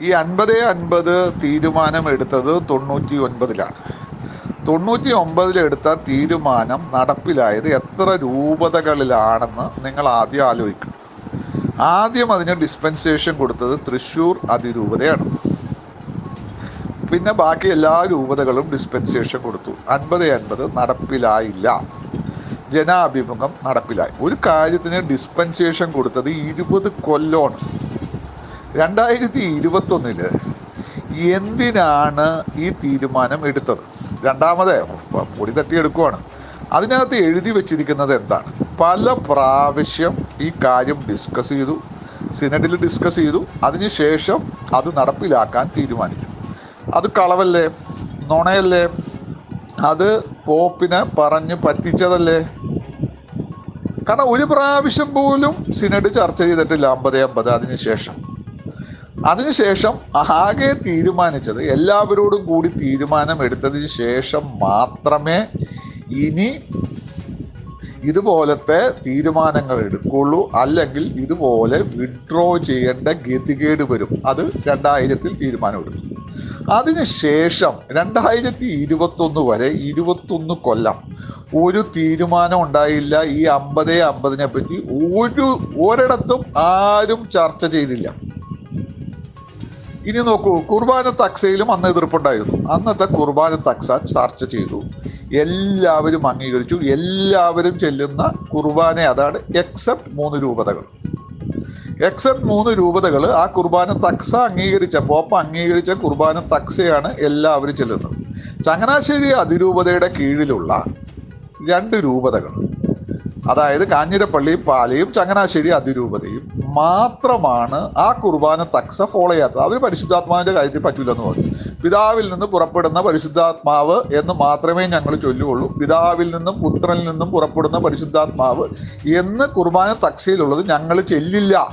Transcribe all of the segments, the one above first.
ഈ അൻപത് അൻപത് തീരുമാനം എടുത്തത് തൊണ്ണൂറ്റി ഒൻപതിലാണ് തൊണ്ണൂറ്റി ഒമ്പതിലെടുത്ത തീരുമാനം നടപ്പിലായത് എത്ര രൂപതകളിലാണെന്ന് നിങ്ങൾ ആദ്യം ആലോചിക്കും ആദ്യം അതിന് ഡിസ്പെൻസേഷൻ കൊടുത്തത് തൃശ്ശൂർ അതിരൂപതയാണ്. പിന്നെ ബാക്കി എല്ലാ രൂപതകളും ഡിസ്പെൻസേഷൻ കൊടുത്തു. അൻപത് അൻപത് നടപ്പിലായില്ല. ജനാഭിമുഖം നടപ്പിലായി. ഒരു കാര്യത്തിന് ഡിസ്പെൻസേഷൻ കൊടുത്തത് ഇരുപത് കൊല്ലമാണ് രണ്ടായിരത്തി ഇരുപത്തൊന്നിൽ എന്തിനാണ് ഈ തീരുമാനം എടുത്തത്? രണ്ടാമത് പൊടി തട്ടിയെടുക്കുവാണ്. അതിനകത്ത് എഴുതി വെച്ചിരിക്കുന്നത് എന്താണ്? പല പ്രാവശ്യം ഈ കാര്യം ഡിസ്കസ് ചെയ്തു സിനഡിൽ ഡിസ്കസ് ചെയ്തു അതിനുശേഷം അത് നടപ്പിലാക്കാൻ തീരുമാനിച്ചു. അത് കളവല്ലേ? നുണയല്ലേ? അത് പോപ്പിനെ പറഞ്ഞ് പറ്റിച്ചതല്ലേ? കാരണം ഒരു പ്രാവശ്യം പോലും സിനഡ് ചർച്ച ചെയ്തിട്ടില്ല അമ്പത് അമ്പത് അതിനുശേഷം. അതിനുശേഷം ആകെ തീരുമാനിച്ചത് എല്ലാവരോടും കൂടി തീരുമാനം എടുത്തതിന് ശേഷം മാത്രമേ ഇനി ഇതുപോലത്തെ തീരുമാനങ്ങൾ എടുക്കുള്ളൂ. അല്ലെങ്കിൽ ഇതുപോലെ വിഡ്രോ ചെയ്യേണ്ട ഗതികേട് വരും. അത് രണ്ടായിരത്തിൽ തീരുമാനമെടുത്തു അതിനുശേഷം രണ്ടായിരത്തി ഇരുപത്തൊന്ന് വരെ ഇരുപത്തൊന്ന് കൊല്ലം ഒരു തീരുമാനം ഉണ്ടായില്ല. ഈ അമ്പതേ അമ്പതിനെ പറ്റി ഒരു ഒരിടത്തും ആരും ചർച്ച ചെയ്തില്ല. ഇനി നോക്കൂ കുർബാന തക്സയിലും അന്ന് എതിർപ്പുണ്ടായിരുന്നു. അന്നത്തെ കുർബാന തക്സ ചർച്ച ചെയ്തു. എല്ലാവരും അംഗീകരിച്ചു. എല്ലാവരും ചെല്ലുന്ന കുർബാന അതാണ് എക്സെപ്റ്റ് മൂന്ന് രൂപതകൾ. എക്സെപ്റ്റ് മൂന്ന് രൂപതകൾ ആ കുർബാന തക്സ അംഗീകരിച്ച പോപ്പ അംഗീകരിച്ച കുർബാന തക്സയാണ് എല്ലാവരും ചെല്ലുന്നത്. ചങ്ങനാശ്ശേരി അതിരൂപതയുടെ കീഴിലുള്ള രണ്ട് രൂപതകൾ. അതായത് കാഞ്ഞിരപ്പള്ളി പാലയും ചങ്ങനാശ്ശേരി അതിരൂപതയും മാത്രമാണ് ആ കുർബാന തക്സ ഫോളോ ചെയ്യാത്തത്. അവർ പരിശുദ്ധാത്മാവിന്റെ കാര്യത്തിൽ പറ്റില്ലെന്ന് പറഞ്ഞു. പിതാവിൽ നിന്ന് പുറപ്പെടുന്ന പരിശുദ്ധാത്മാവ് എന്ന് മാത്രമേ ഞങ്ങൾ ചൊല്ലുകയുള്ളൂ പിതാവിൽ നിന്നും പുത്രനിൽ നിന്നും പുറപ്പെടുന്ന പരിശുദ്ധാത്മാവ് എന്ന് കുർബാന തക്സയിലുള്ളത് ഞങ്ങൾ ചെല്ലില്ല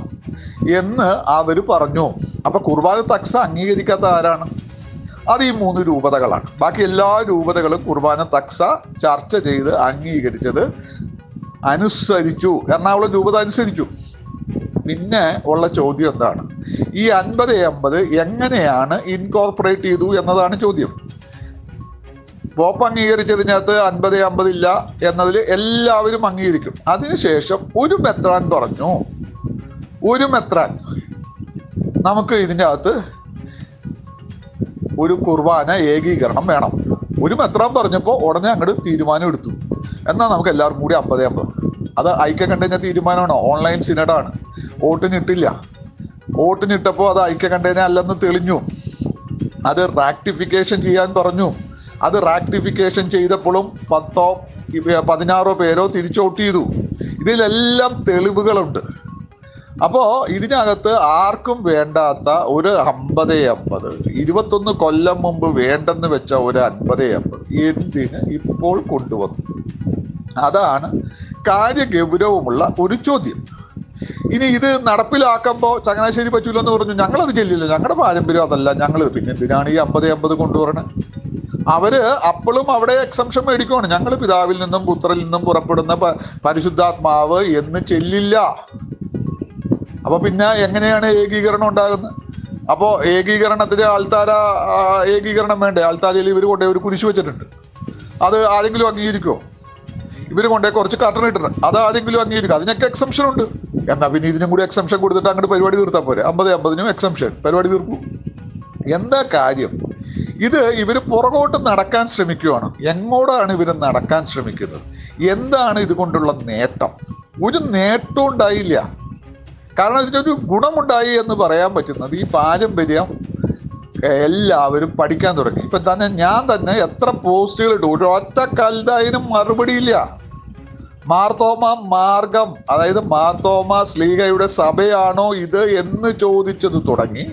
എന്ന് അവർ പറഞ്ഞു. അപ്പോൾ കുർബാന തക്സ അംഗീകരിക്കാത്ത ആരാണ്? അത് ഈ മൂന്ന് രൂപതകളാണ്. ബാക്കി എല്ലാ രൂപതകളും കുർബാന തക്സ ചർച്ച ചെയ്ത് അംഗീകരിച്ചത് അനുസരിച്ചു എറണാകുളം രൂപത അനുസരിച്ചു. പിന്നെ ഉള്ള ചോദ്യം എന്താണ്? ഈ അൻപത് എൺപത് എങ്ങനെയാണ് ഇൻകോർപ്പറേറ്റ് ചെയ്തു എന്നതാണ് ചോദ്യം. പോപ്പ് അംഗീകരിച്ചതിനകത്ത് അൻപത് അമ്പത് ഇല്ല എന്നതിൽ എല്ലാവരും അംഗീകരിക്കും. അതിനുശേഷം ഒരു മെത്രാൻ പറഞ്ഞു ഒരു മെത്രാൻ നമുക്ക് ഇതിന്റെ അകത്ത് ഒരു കുർബാന ഏകീകരണം വേണം. ഒരു മെത്രാൻ പറഞ്ഞപ്പോൾ ഉടനെ അങ്ങോട്ട് തീരുമാനം എടുത്തു. എന്നാൽ നമുക്ക് എല്ലാവർക്കും കൂടി അമ്പത് അമ്പത് അത് ഐക്യകണ്ഠേന തീരുമാനമാണ്? ഓൺലൈൻ സിനഡാണ്. വോട്ടിനിട്ടില്ല വോട്ടിനിട്ടപ്പോൾ അത് ഐക്യകണ്ഠേന അല്ലെന്ന് തെളിഞ്ഞു. അത് റാക്ടിഫിക്കേഷൻ ചെയ്യാൻ പറഞ്ഞു. അത് റാക്ടിഫിക്കേഷൻ ചെയ്തപ്പോഴും പത്തോ പതിനാറോ പേരോ തിരിച്ചോട്ട് ചെയ്തു. ഇതിലെല്ലാം തെളിവുകളുണ്ട്. അപ്പോൾ ഇതിനകത്ത് ആർക്കും വേണ്ടാത്ത ഒരു അമ്പതേ അമ്പത്. ഇരുപത്തൊന്ന് കൊല്ലം മുമ്പ് വേണ്ടെന്ന് വെച്ച ഒരു അൻപതേ അമ്പത്. എന്തിന് ഇപ്പോൾ കൊണ്ടുവന്നു? അതാണ് കാര്യഗൗരവമുള്ള ഒരു ചോദ്യം. ഇനി ഇത് നടപ്പിലാക്കുമ്പോൾ ചങ്ങനാശ്ശേരി പറ്റൂലെന്ന് പറഞ്ഞു ഞങ്ങളത് ചെല്ലില്ല. ഞങ്ങളുടെ പാരമ്പര്യം അതല്ല. ഞങ്ങൾ പിന്നെ എന്തിനാണ് ഈ അമ്പത് അമ്പത് കൊണ്ടുവരണത് അവർ അപ്പോഴും അവിടെ എക്സംഷൻ മേടിക്കുവാണ്. ഞങ്ങൾ പിതാവിൽ നിന്നും പുത്രനിൽ നിന്നും പുറപ്പെടുന്ന പരിശുദ്ധാത്മാവ് എന്ന് ചെല്ലില്ല. അപ്പൊ പിന്നെ എങ്ങനെയാണ് ഏകീകരണം ഉണ്ടാകുന്നത്? അപ്പോൾ ഏകീകരണത്തിന് ആൾത്താര ഏകീകരണം വേണ്ടേ? ആൾത്താരയിൽ ഇവർ കൊണ്ടേ ഒരു കുരിശ് വെച്ചിട്ടുണ്ട്. അത് ആരെങ്കിലും അംഗീകരിക്കുമോ ഇവർ കൊണ്ടേ കുറച്ച് കട്ടൺ ഇട്ടിട്ടുണ്ട്. അത് ആരെങ്കിലും അംഗീകരിക്കും. അതിനൊക്കെ എക്സംഷൻ ഉണ്ട്. എന്നാ പിന്നെ ഇതിനും കൂടി എക്സംഷൻ കൊടുത്തിട്ട് അങ്ങോട്ട് പരിപാടി തീർത്താൽ പോരെ? അമ്പത് അമ്പതിനും എക്സംഷൻ പരിപാടി തീർക്കും. എന്താ കാര്യം? ഇത് ഇവർ പുറകോട്ട് നടക്കാൻ ശ്രമിക്കുകയാണ് എങ്ങോട്ടാണ് ഇവർ നടക്കാൻ ശ്രമിക്കുന്നത്? എന്താണ് ഇതുകൊണ്ടുള്ള നേട്ടം? ഒരു നേട്ടവും ഉണ്ടായില്ല. കാരണം ഇതിനൊരു ഗുണമുണ്ടായി എന്ന് പറയാൻ പറ്റുന്നത് ഈ പാരമ്പര്യം എല്ലാവരും പഠിക്കാൻ തുടങ്ങി. ഇപ്പം തന്നെ ഞാൻ തന്നെ എത്ര പോസ്റ്റുകൾ ഇട്ടു. ഒരു ഒറ്റ കൽതായതിനും മറുപടിയില്ല മാർത്തോമ മാർഗം അതായത് മാർത്തോമ സ്ലീഗയുടെ സഭയാണോ ഇത് എന്ന് ചോദിച്ചത് തുടങ്ങി.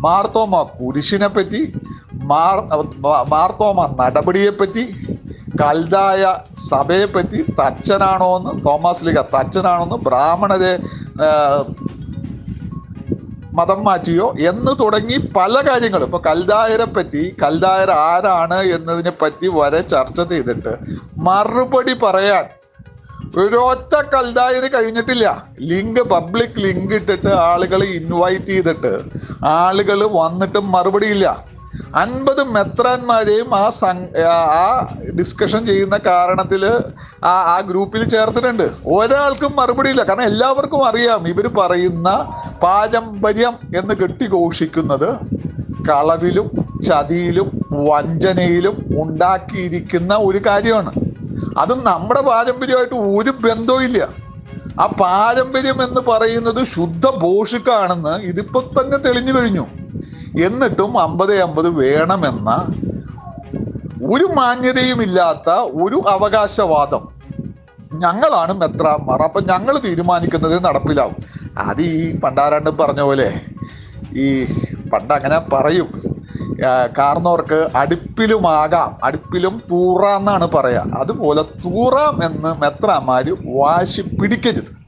മാർത്തോമ കുരിശിനെ പറ്റി മാർ മാർത്തോമ നടപടിയെപ്പറ്റി കൽതായ സഭയെ പറ്റി തച്ചനാണോ എന്ന് തോമസ് ലീഗ തച്ചനാണോ എന്ന് ബ്രാഹ്മണരെ മതം മാറ്റിയോ എന്ന് തുടങ്ങി പല കാര്യങ്ങളും. ഇപ്പൊ കൽദായരെ പറ്റി കൽദായർ ആരാണ് എന്നതിനെ പറ്റി വരെ ചർച്ച ചെയ്തിട്ട് മറുപടി പറയാൻ ഒരൊറ്റ കൽതായന് കഴിഞ്ഞിട്ടില്ല. ലിങ്ക് പബ്ലിക് ലിങ്ക് ഇട്ടിട്ട് ആളുകളെ ഇൻവൈറ്റ് ചെയ്തിട്ട് ആളുകൾ വന്നിട്ടും മറുപടിയില്ല. അൻപത് മെത്രാന്മാരെയും ആ ആ ഡിസ്കഷൻ ചെയ്യുന്ന കാരണത്തിൽ ആ ആ ഗ്രൂപ്പിൽ ചേർത്തിട്ടുണ്ട്. ഒരാൾക്കും മറുപടിയില്ല. കാരണം എല്ലാവർക്കും അറിയാം ഇവർ പറയുന്ന പാരമ്പര്യം എന്ന് കെട്ടിഘോഷിക്കുന്നത് കളവിലും ചതിയിലും വഞ്ചനയിലും ഉണ്ടാക്കിയിരിക്കുന്ന ഒരു കാര്യമാണ്. അത് നമ്മുടെ പാരമ്പര്യമായിട്ട് ഒരു ബന്ധവും ഇല്ല. ആ പാരമ്പര്യം എന്ന് പറയുന്നത് ശുദ്ധ ബോഷിക്കാണെന്ന് ഇതിപ്പോ തന്നെ തെളിഞ്ഞു കഴിഞ്ഞു. എന്നിട്ടും അമ്പത് അമ്പത് വേണമെന്ന ഒരു മാന്യതയുമില്ലാത്ത ഒരു അവകാശവാദം. ഞങ്ങളാണ് മെത്രാന്മാർ. അപ്പം ഞങ്ങൾ തീരുമാനിക്കുന്നത് നടപ്പിലാവും. അത് ഈ പണ്ടാരാണ്ട് പറഞ്ഞ പോലെ ഈ പണ്ട് അങ്ങനെ പറയും കാരണവർക്ക് അടുപ്പിലുമാകാം. അടുപ്പിലും തൂറാന്നാണ് പറയുക അതുപോലെ തൂറാം എന്ന് മെത്രാന്മാർ വാശി പിടിക്കരുത്.